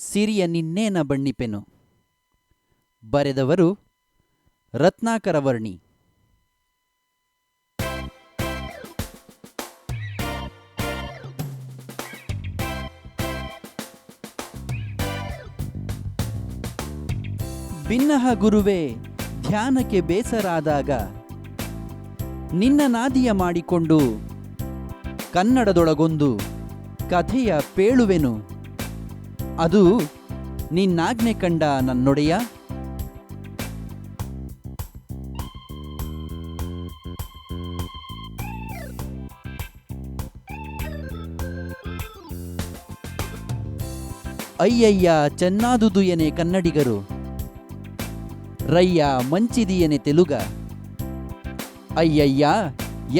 ಸಿರಿಯ ನಿನ್ನೇನ ಬಣ್ಣಿಪೆನು. ಬರೆದವರು ರತ್ನಾಕರ ವರ್ಣಿ ಭಿನ್ನಹ ಗುರುವೇ, ಧ್ಯಾನಕ್ಕೆ ಬೇಸರಾದಾಗ ನಿನ್ನ ನಾದಿಯ ಮಾಡಿಕೊಂಡು ಕನ್ನಡದೊಳಗೊಂದು ಕಥೆಯ ಪೇಳುವೆನು. ಅದು ನಿನ್ನಾಜ್ಞೆ ಕಂಡ ನನ್ನೊಡೆಯ. ಅಯ್ಯಯ್ಯ ಚೆನ್ನಾದುದು ಎನೆ ಕನ್ನಡಿಗರು. ರಯ್ಯ ಮಂಚಿದಿಯನೆ ತೆಲುಗ. ಅಯ್ಯಯ್ಯ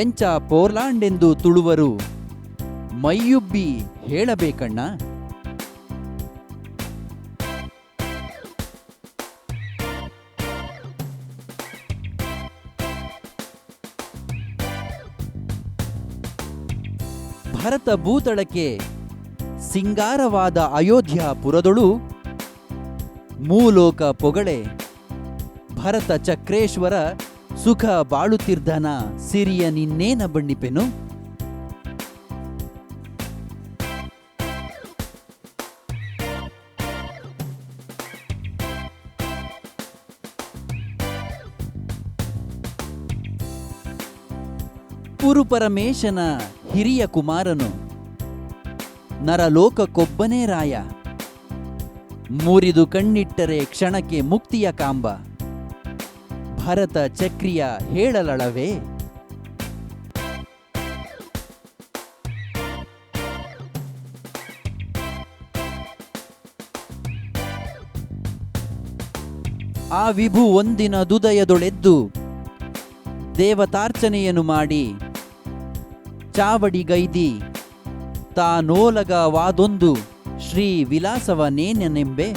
ಎಂಚ ಪೋರ್ಲಾಂಡೆಂದು ತುಳುವರು. ಮೈಯುಬ್ಬಿ ಹೇಳಬೇಕಣ್ಣ. ಭರತ ಭೂತಳಕ್ಕೆ ಸಿಂಗಾರವಾದ ಅಯೋಧ್ಯ ಪುರದೊಳು ಮೂಲೋಕ ಪೊಗಳೆ ಭರತ ಚಕ್ರೇಶ್ವರ ಸುಖ ಬಾಳುತ್ತಿರ್ಧನ ಸಿರಿಯ ನಿನ್ನೇನ ಬಣ್ಣಿಪೆನು? ಪುರುಪರಮೇಶನ ಹಿರಿಯ ಕುಮಾರನು, ನರಲೋಕಕ್ಕೊಬ್ಬನೇ ರಾಯ. ಮುರಿದು ಕಣ್ಣಿಟ್ಟರೆ ಕ್ಷಣಕ್ಕೆ ಮುಕ್ತಿಯ ಕಾಂಬ. ಭರತ ಚಕ್ರಿಯ ಹೇಳಲಳವೇ? ಆ ವಿಭು ಒಂದಿನ ದುದಯದೊಳೆದ್ದು, ದೇವತಾರ್ಚನೆಯನ್ನು ಮಾಡಿ ಚಾವಡಿಗೈದಿ. ತಾನೋಲಗವಾದೊಂದು ಶ್ರೀ ವಿಲಾಸವ ನೇನೆಂಬೆ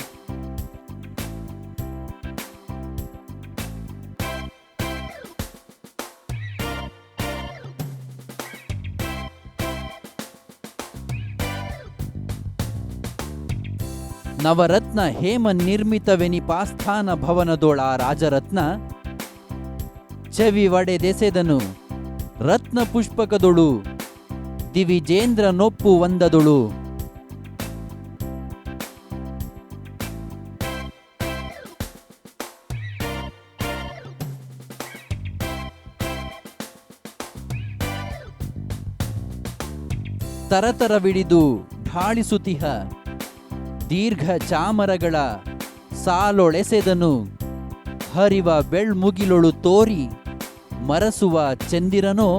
ನವರತ್ನ ಹೇಮ ನಿರ್ಮಿತವೆನಿಪಾಸ್ಥಾನ ಭವನದೊಳ ರಾಜರತ್ನ. ಚೆವಿ ಒಡೆದೆಸೆದನು ರತ್ನ ಪುಷ್ಪಕದೊಳು ದಿವಿಜೇಂದ್ರ ನೊಪ್ಪು ಒಂದದೊಳು. ತರತರವಿಡಿದು ಢಾಳಿಸುತಿಹ ದೀರ್ಘ ಚಾಮರಗಳ ಸಾಲೊಳೆಸೆದನು. ಹರಿವ ಬೆಳ್ಮುಗಿಲೊಳು ತೋರಿ ಮರಸುವ ಚಂದಿರನೋ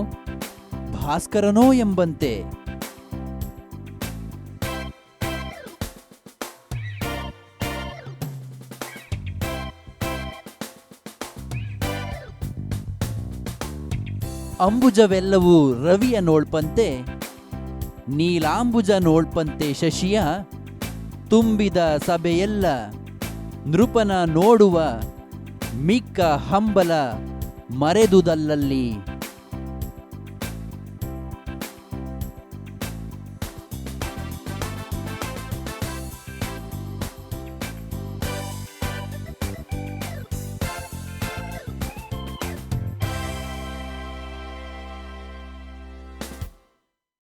ಭಾಸ್ಕರನೋ ಎಂಬಂತೆ. ಅಂಬುಜವೆಲ್ಲವೂ ರವಿಯ ನೋಳ್ಪಂತೆ, ನೀಲಾಂಬುಜ ನೋಳ್ಪಂತೆ ಶಶಿಯ, ತುಂಬಿದ ಸಭೆಯೆಲ್ಲ ನೃಪನ ನೋಡುವ ಮಿಕ್ಕ ಹಂಬಲ ಮರೆದುದಲ್ಲಲ್ಲಿ.